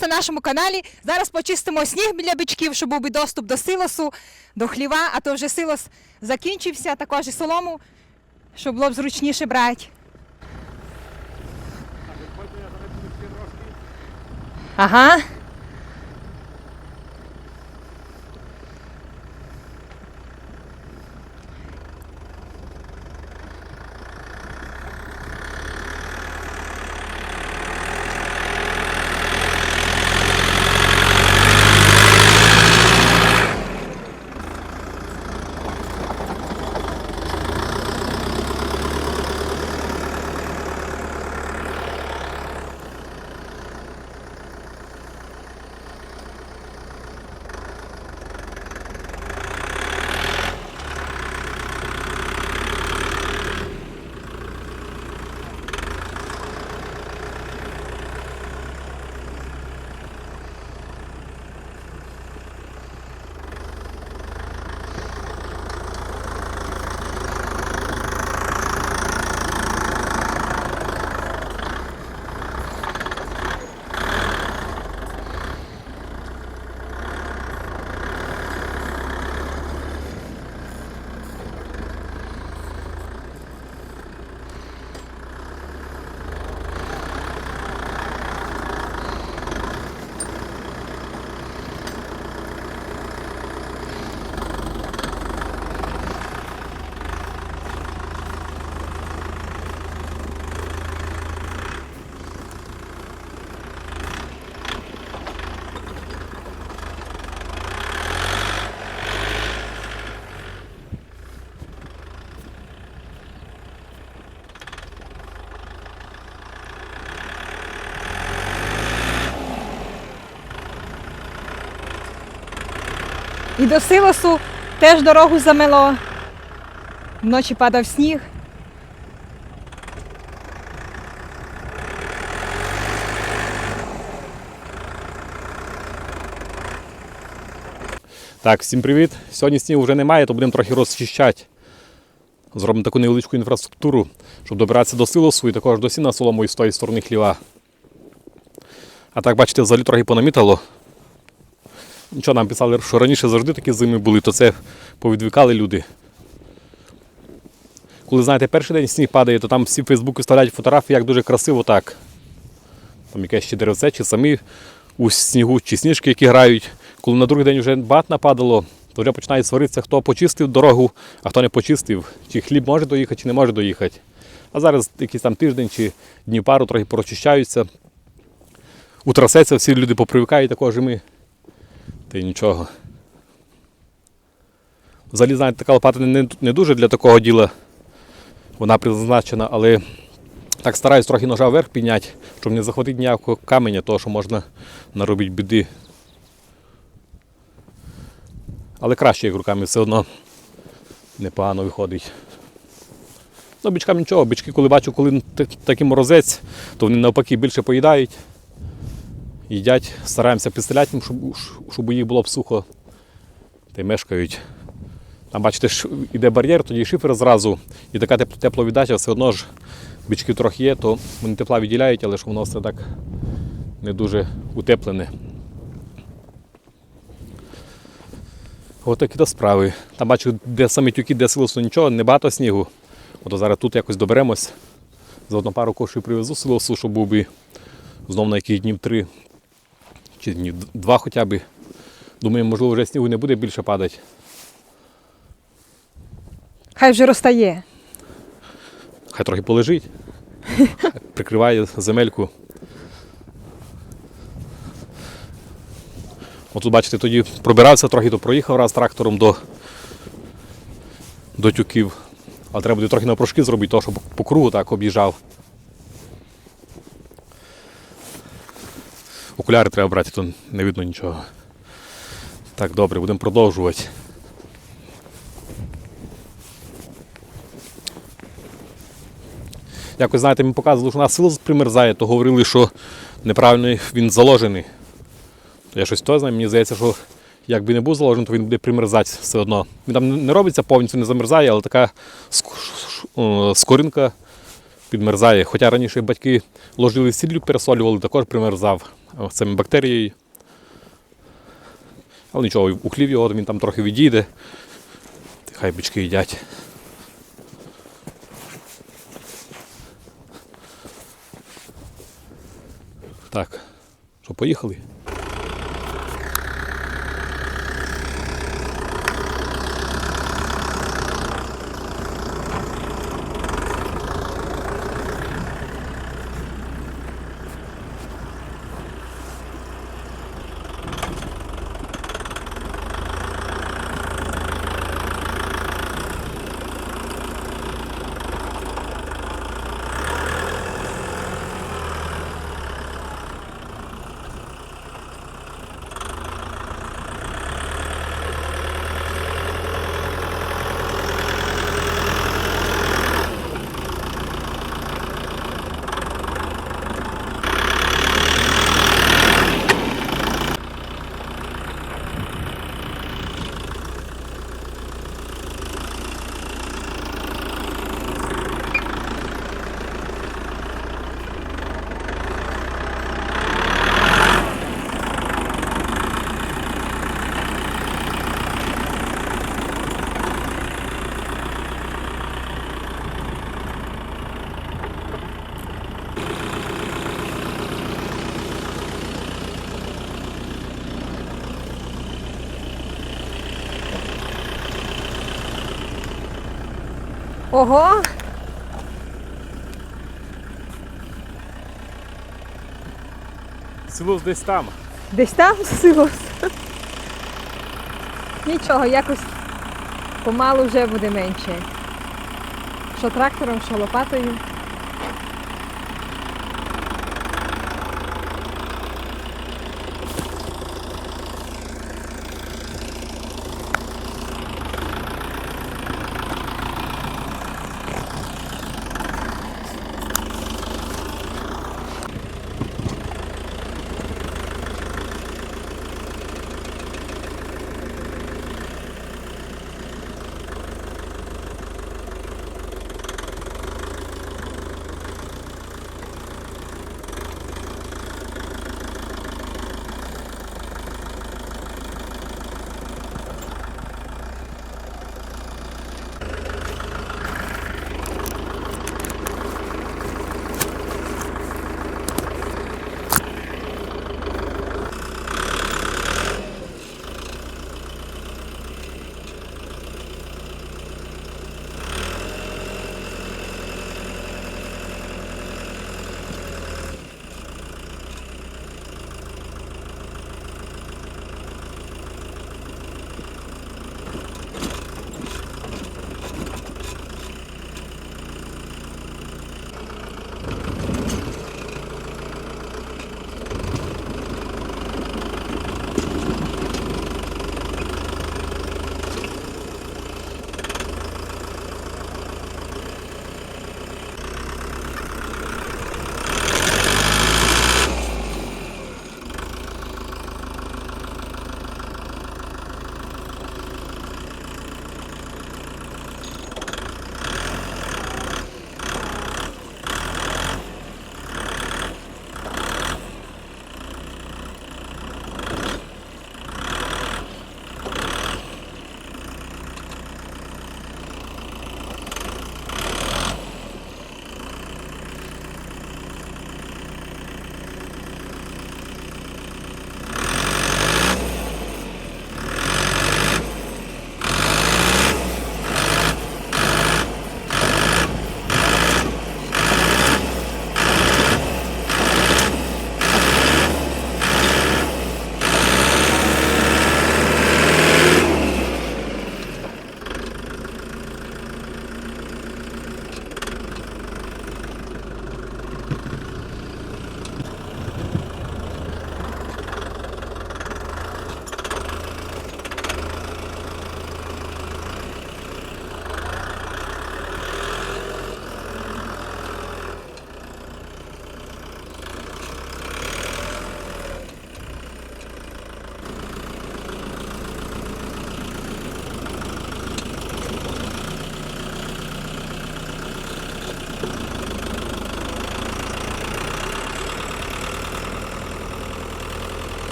Вас на нашому каналі. Зараз почистимо сніг біля бичків, щоб був доступ до силосу, до хліва, а то вже силос закінчився, також і солому, щоб було б зручніше брати. Ага. І до силосу теж дорогу замело. Вночі падав сніг. Так, всім привіт. Сьогодні снігу вже немає, то будемо трохи розчищати. Зробимо таку невеличку інфраструктуру, щоб добиратися до силосу і також до сіна солому і з тої сторони хліва. А так, бачите, взагалі трохи понамітало. Нічого нам писали, що раніше завжди такі зими були, то це повідвикали люди. Коли знаєте, перший день сніг падає, то там всі в Фейсбуці ставляють фотографії, як дуже красиво так. Там якесь ще деревце, чи самі у снігу, чи сніжки, які грають. Коли на другий день вже бат нападало, то вже починають сваритися, хто почистив дорогу, а хто не почистив, чи хліб може доїхати, чи не може доїхати. А зараз якийсь там тиждень чи днів пару трохи прочищаються. Утрасеться, всі люди попривикають також і ми. Та й нічого. Взагалі, знаєте, така лопата не, не дуже для такого діла. Вона призначена, але так стараюсь трохи ножа вверх підняти, щоб не захватити ніякого каменя, того, що можна наробити біди. Але краще як руками все одно непогано виходить. Ну, бичкам нічого, бички, коли бачу, коли такий морозець, то вони навпаки більше поїдають. Їдять, стараємося підстріляти, щоб, щоб їх було б сухо. Та й мешкають. Там, бачите, іде бар'єр, тоді шифер зразу, і така теп- тепловіддача, все одно ж бички трохи є, то вони тепла відділяють, але ж воно все так не дуже утеплене. Ось такі то справи. Там бачу, де самі тюки, де силосу нічого, небагато снігу. Ото зараз тут якось доберемось. Заодно пару кошів привезу силосу, щоб був би знов на яких днів три чи днів два хоча б. Думаю, можливо, вже снігу не буде більше падати. Хай вже розтає. Хай трохи полежить. Прикриває земельку. Отут, бачите, тоді пробирався трохи, то проїхав раз трактором до, до тюків. Але треба буде трохи навпрошки зробити, того, щоб по кругу так об'їжджав. Окуляри треба брати, то не видно нічого. Так, добре, будемо продовжувати. Якось, знаєте, мені показували, що у нас силос примерзає, то говорили, що неправильно він заложений. Я щось то знаю, мені здається, що якби не був заложений, то він буде примерзати все одно. Він там не робиться повністю, не замерзає, але така скоринка підмерзає. Хоча раніше батьки ложили сіллю, пересолювали, також примерзав саме бактерією. Але нічого, у хлів його він там трохи відійде. Хай бички їдять. Так, що, поїхали? Ого! Село десь там. Десь там силос. Нічого, якось помалу вже буде менше. Що трактором, що лопатою.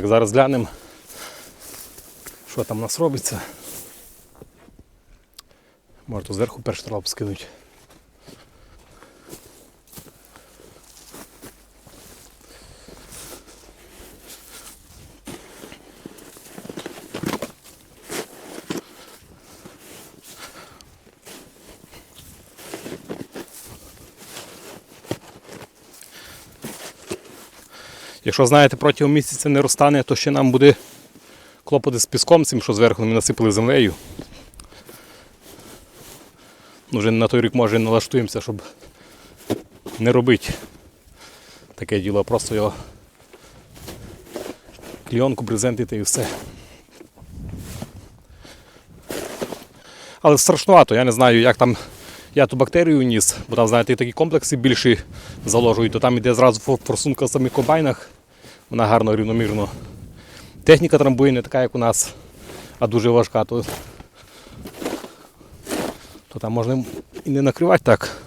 Так, зараз глянемо, що там у нас робиться. Може, то зверху перший трап скинуть. Якщо знаєте, протягом місяця не розтане, то ще нам буде клопоти з піском цим, що зверху ми насипали землею. Вже на той рік може налаштуємося, щоб не робити таке діло, просто його клійонку брезентити і все. Але страшнувато, я не знаю, як там. Я ту бактерію ніс, бо там, знаєте, такі комплекси більші заложують, то там іде зразу форсунка в самих комбайнах. Вона гарно рівномірно. Техніка трамбує не така, як у нас, а дуже важка, то, то там можна і не накривати так.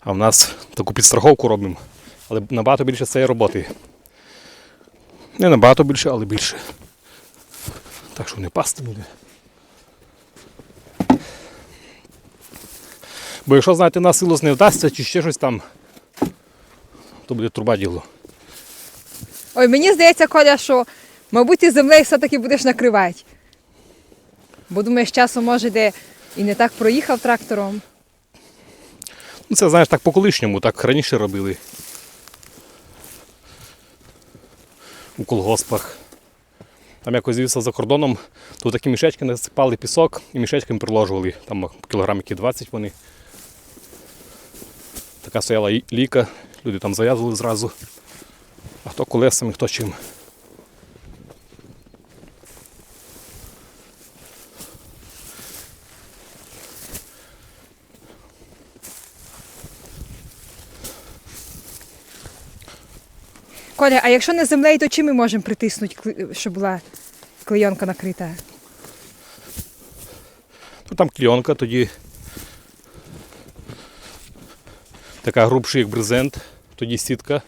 А в нас таку підстраховку робимо. Але набагато більше цієї роботи. Не набагато більше, але більше. Так що не пасти буде. Бо якщо, знаєте, на силос не вдасться чи ще щось там, то буде труба діло. Ой, мені здається, Коля, що, мабуть, ти землею все-таки будеш накривати. Бо думаєш, часом може де і не так проїхав трактором. Ну, це, знаєш, так по-колишньому, так раніше робили. У колгоспах. Там якось звівся за кордоном, то такі мішечки насипали пісок і мішечками приложували. Там кілограм які 20 вони. Така стояла ліка, люди там зав'язували зразу. А хто колесами, хто чим. Коля, а якщо не землею, то чим ми можемо притиснути, щоб була клейонка накрита? Ну, там клійонка, тоді така грубша, як брезент, тоді сітка.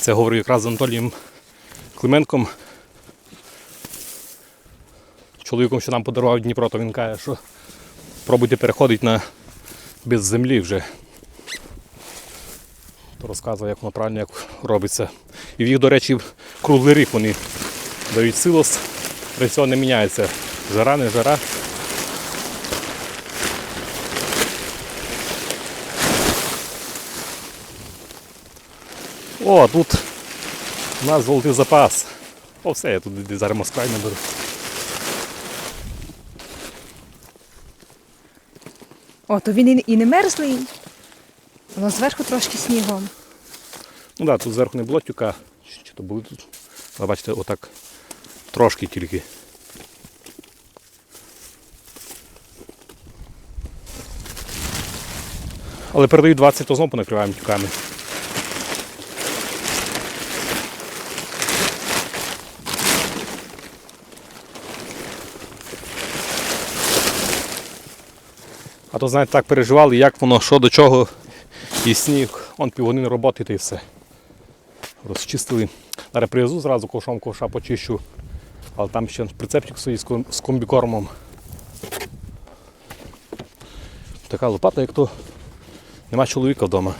Це говорю якраз з Анатолієм Клименком. Чоловіком, що нам подарував Дніпро, то він каже, що пробуйте переходити на без землі вже. То розказує, як воно правильно як робиться. І в їх, до речі, круглий рік вони дають силос, при цьому не міняється. Жара, не жара. О, тут у нас золотий запас. О, все, я тут зараз Москвай наберу. О, то він і- не мерзлий. Воно зверху трошки снігом. Ну так, да, тут зверху не було тюка. Чи то були тут. Але бачите, отак трошки тільки. Але передають 20, то знову понакриваємо тюками. То, знаєте, так переживали, як воно, що до чого, і сніг, он півгодини роботи та й все. Розчистили. Зараз привезу зразу ковшом ковша почищу. Але там ще прицепчик стоїть з комбікормом. Така лопата, як то нема чоловіка вдома.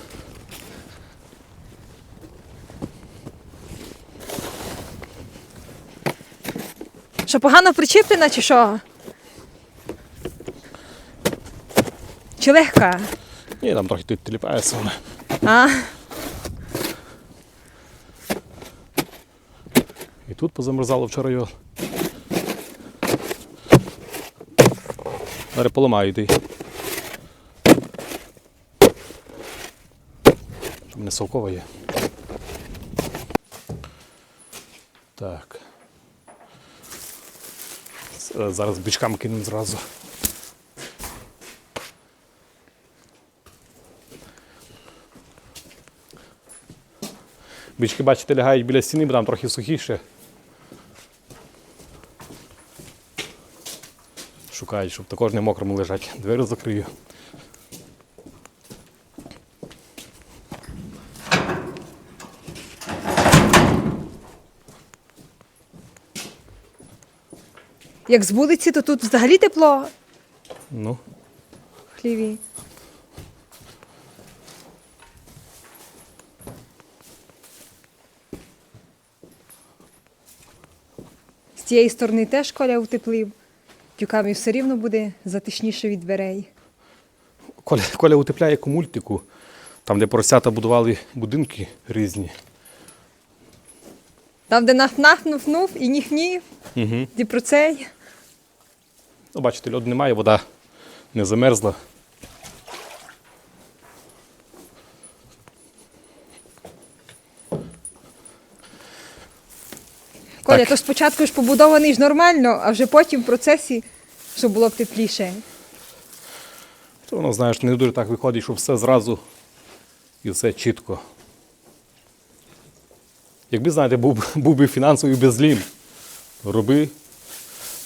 Що погано причіплена, чи що? Чи легка? Ні, там трохи тут тіліпається вона. А? І тут позамерзало вчора його. Зараз поламаю йти. Там не совкова є. Так. Зараз бичкам кинемо зразу. Бички, бачите, лягають біля стіни, бо там трохи сухіше. Шукають, щоб також не мокрому лежать. Двері закрию. Як з вулиці, то тут взагалі тепло. Ну. Хліві. З цієї сторони теж коля утеплив. Тюками все рівно буде затишніше від дверей. Коля, Коля утепляє як у мультику, там, де поросята будували будинки різні. Там, де наф-наф-нуф-нуф і ніхнів, Угу. і про цей. Ну, бачите, льоду немає, вода не замерзла. Коля, Так. то спочатку ж побудований ж нормально, а вже потім в процесі, щоб було б тепліше. То воно, знаєш, не дуже так виходить, що все зразу і все чітко. Якби, знаєте, був, був би фінансовий безлім, роби.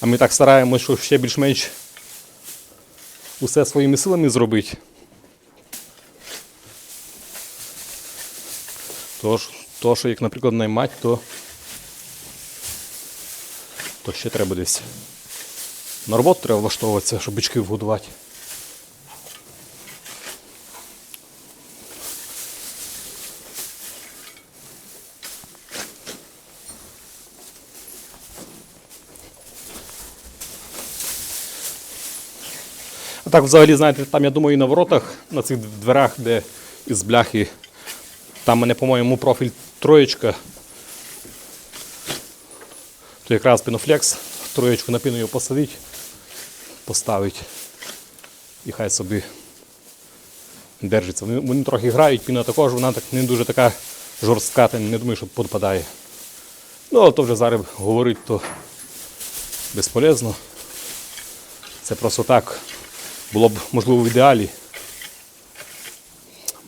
А ми так стараємося, що ще більш-менш усе своїми силами зробити. Тож, то, що як, наприклад, наймать, то, то ще треба десь. На роботу треба влаштовуватися, щоб бички вгодувати. А так, взагалі, знаєте, там, я думаю, і на воротах, на цих дверях, де із бляхи, там мене, по-моєму, профіль троєчка. То якраз пінофлекс, троєчку на піну його посадить, поставить. І хай собі держиться. Вони, вони трохи грають, піна також, вона так не дуже така жорстка, та не думаю, що підпадає. Ну, але то вже зараз говорить, то безполезно. Це просто так було б, можливо, в ідеалі.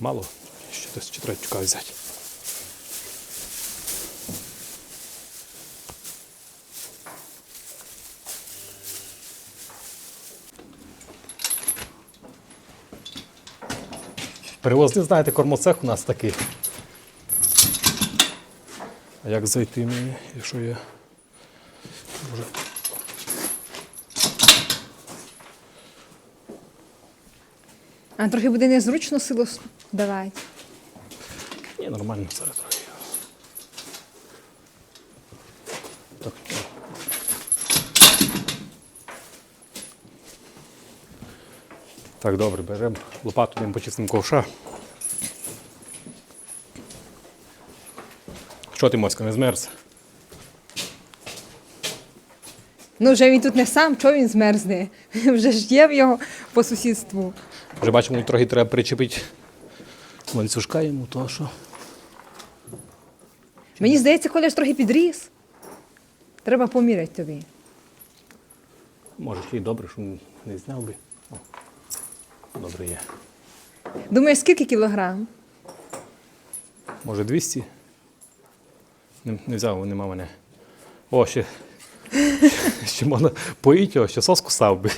Мало. Ще десь чи взяти. Перевозний, знаєте, кормоцех у нас такий. А як зайти мені, якщо я. Може. А трохи буде незручно силу давати. Ні, нормально зараз трохи. Так, добре, беремо лопату, йдемо почистимо ковша. Що ти, Моська, не змерз? Ну, вже він тут не сам, чого він змерзне? Вже ж є в його по сусідству. Вже бачимо, трохи треба причепити ланцюжка йому, то що. Мені здається, Коля ж трохи підріс. Треба поміряти тобі. Може, ще й добре, що не зняв би. О, добре є. Думаєш, скільки кілограм? Може 200? Не, не взяв, нема мене. О, ще, ще можна поїти його, ще соску став би.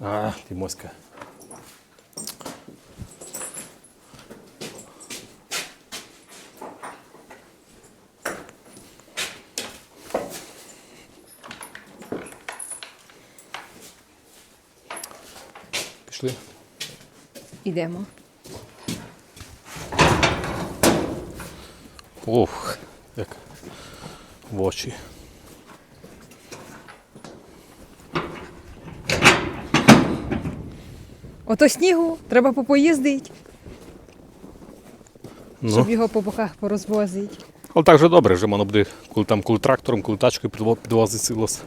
А, ти моська. Пішли. Ідемо. Ох, як в очі. Ото снігу треба попоїздити, Ну, щоб його по боках порозвозити. але так же добре, вже воно буде, коли там коли трактором, коли тачкою підво- підвозить силос.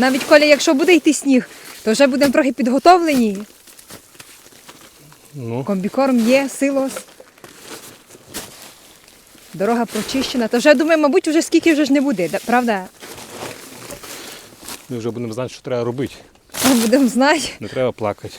Навіть Коля, якщо буде йти сніг, то вже будемо трохи підготовлені. Ну, Комбікорм є, силос. Дорога прочищена. То вже думаю, мабуть, вже скільки вже ж не буде, правда? ми вже будемо знати, що треба робити. Ми Будемо знати. Не треба плакати.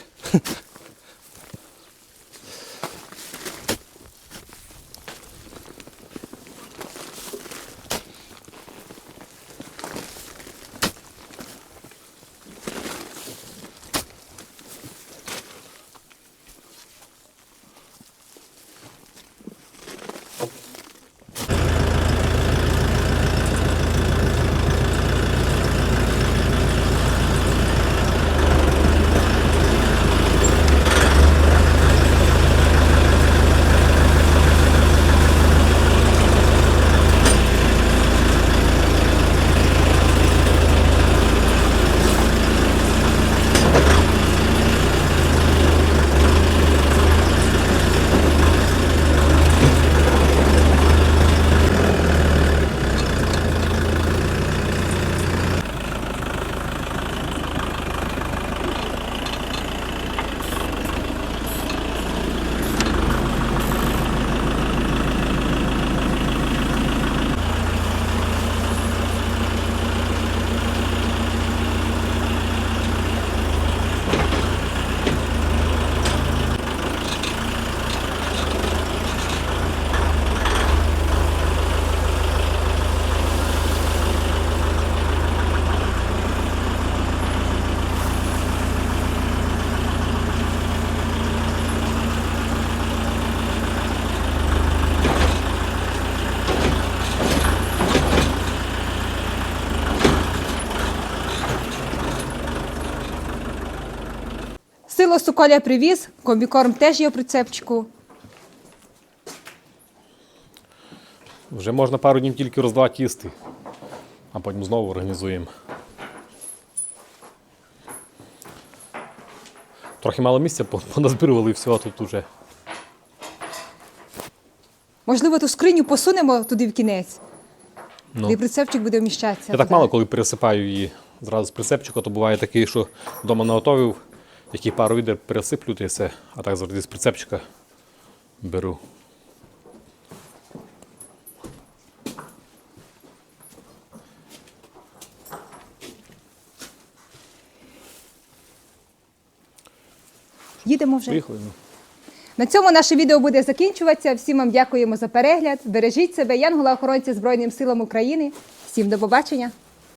Силосу Коля привіз, комбікорм теж є в прицепчику. Вже можна пару днів тільки роздавати їсти, а потім знову організуємо. Трохи мало місця, по- поназбирували всього тут уже. Можливо, ту скриню посунемо туди в кінець. Ну. І прицепчик буде вміщатися. Я так мало коли пересипаю її зразу з прицепчика, то буває такий, що вдома наготовив, які пару відер пересиплю, й все, а так завжди з прицепчика беру. Їдемо вже. Поїхали. ну. На цьому наше відео буде закінчуватися. Всім вам дякуємо за перегляд. Бережіть себе, Янгола охоронці Збройним силам України. Всім до побачення!